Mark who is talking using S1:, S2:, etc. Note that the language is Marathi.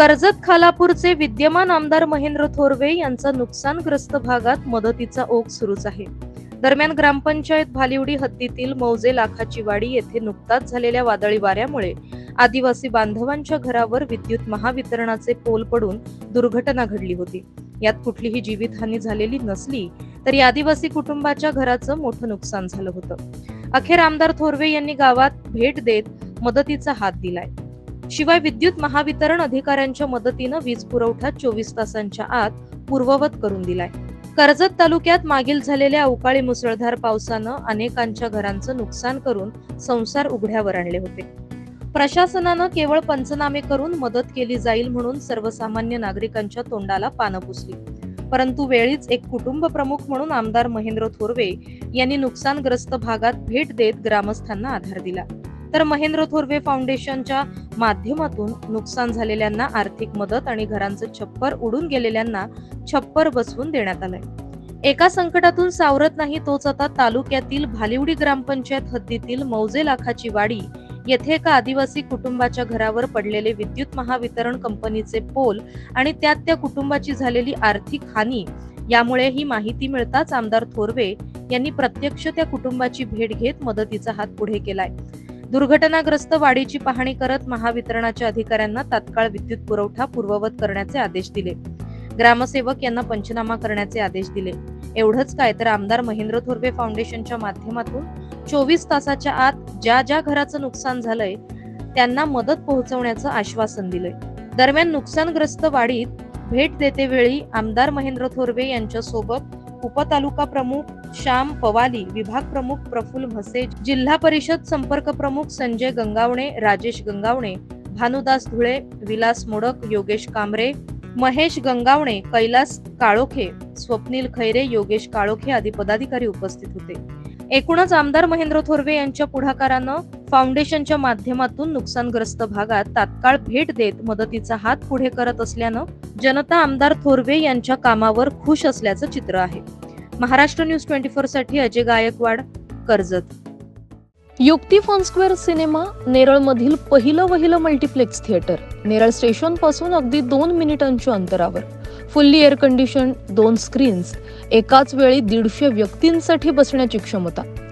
S1: कर्जत खालापूरचे विद्यमान आमदार महेंद्र थोरवे यांचा नुकसानग्रस्त भागात मदतीचा ओघ सुरूच आहे. दरम्यान ग्रामपंचायत भालिवडी हद्दीतील मौजे लाखाची वाडी येथे नुकताच झालेल्या वादळी वाऱ्यामुळे आदिवासी बांधवांच्या घरावर विद्युत महावितरणाचे पोल पडून दुर्घटना घडली होती. यात कुठलीही जीवितहानी झालेली नसली तरी आदिवासी कुटुंबाच्या घराचं मोठं नुकसान झालं होतं. अखेर आमदार थोरवे यांनी गावात भेट देत मदतीचा हात दिलाय. शिवाय विद्युत महावितरण अधिकाऱ्यांच्या मदतीनं वीज पुरवठा चोवीस तासांच्या आत पूर्ववत करून दिलाय. कर्जत तालुक्यात मागील झालेल्या अवकाळी मुसळधार पावसानं अनेकांच्या घरांचं नुकसान करून संसार उघड्यावर आणले होते. प्रशासनानं केवळ पंचनामे करून मदत केली जाईल म्हणून सर्वसामान्य नागरिकांच्या तोंडाला पानं पुसली. परंतु वेळीच एक कुटुंब प्रमुख म्हणून आमदार महेंद्र थोरवे यांनी नुकसानग्रस्त भागात भेट देत ग्रामस्थांना आधार दिला. तर महेंद्र थोरवे फाउंडेशनच्या माध्यमातून नुकसान झालेल्यांना आर्थिक मदत आणि घरांचं छप्पर उडून गेलेल्यांना छप्पर बसवून देण्यात आलंय. एका संकटातून सावरत नाही तोच आता तालुक्यातील भालिवडी ग्रामपंचायत हद्दीतील मौजे लाखाची वाडी येथे एका आदिवासी कुटुंबाच्या घरावर पडलेले विद्युत महावितरण कंपनीचे पोल आणि त्यात त्या कुटुंबाची झालेली आर्थिक हानी यामुळे ही माहिती मिळताच आमदार थोरवे यांनी प्रत्यक्ष त्या कुटुंबाची भेट घेत मदतीचा हात पुढे केलाय. दुर्घटनाग्रस्त वाडीची पाहणी करत महावितरणाच्या अधिकाऱ्यांना तात्काळ विद्युत पुरवठा पूर्ववत करण्याचे आदेश दिले. ग्रामसेवक यांना पंचनामा करण्याचे आदेश दिले. एवढंच काय तर आमदार महेंद्र थोरवे फाउंडेशनच्या माध्यमातून चोवीस तासाच्या आत ज्या ज्या घराचं नुकसान झालंय त्यांना मदत पोहोचवण्याचं आश्वासन दिलंय. दरम्यान नुकसानग्रस्त वाडीत भेट देते वेळी आमदार महेंद्र थोरवे यांच्या सोबत उपतालुका प्रमुख श्याम पवाली विभाग प्रमुख प्रफुल्ल म्हसे जिल्हा परिषद संपर्क प्रमुख संजय गंगावणे राजेश गंगावणे भानुदास धुळे विलास मोडक योगेश कांबरे महेश गंगावणे कैलास काळोखे स्वप्नील खैरे योगेश काळोखे आदी पदाधिकारी उपस्थित होते. एकूणच आमदार महेंद्र थोरवे यांच्या पुढाकारानं फाउंडेशनच्या माध्यमातून नुकसानग्रस्त भागात तात्काळ भेट देत मदतीचा हात पुढे करत असल्यानं जनता आमदार थोरवे यांच्या कामावर खुश असल्याचं चित्र आहे. महाराष्ट्र न्यूज ट्वेंटी फोरसाठी Ajay Gaikwad Karjat. Yukti fun square cinema नेरळमधील पहिलं वहिलं मल्टिप्लेक्स थिएटर नेरळ स्टेशनपासून अगदी दोन मिनिटांच्या अंतरावर. फुल्ली एअर कंडिशन दोन स्क्रीन्स एकाच वेळी दीडशे व्यक्तींसाठी बसण्याची क्षमता.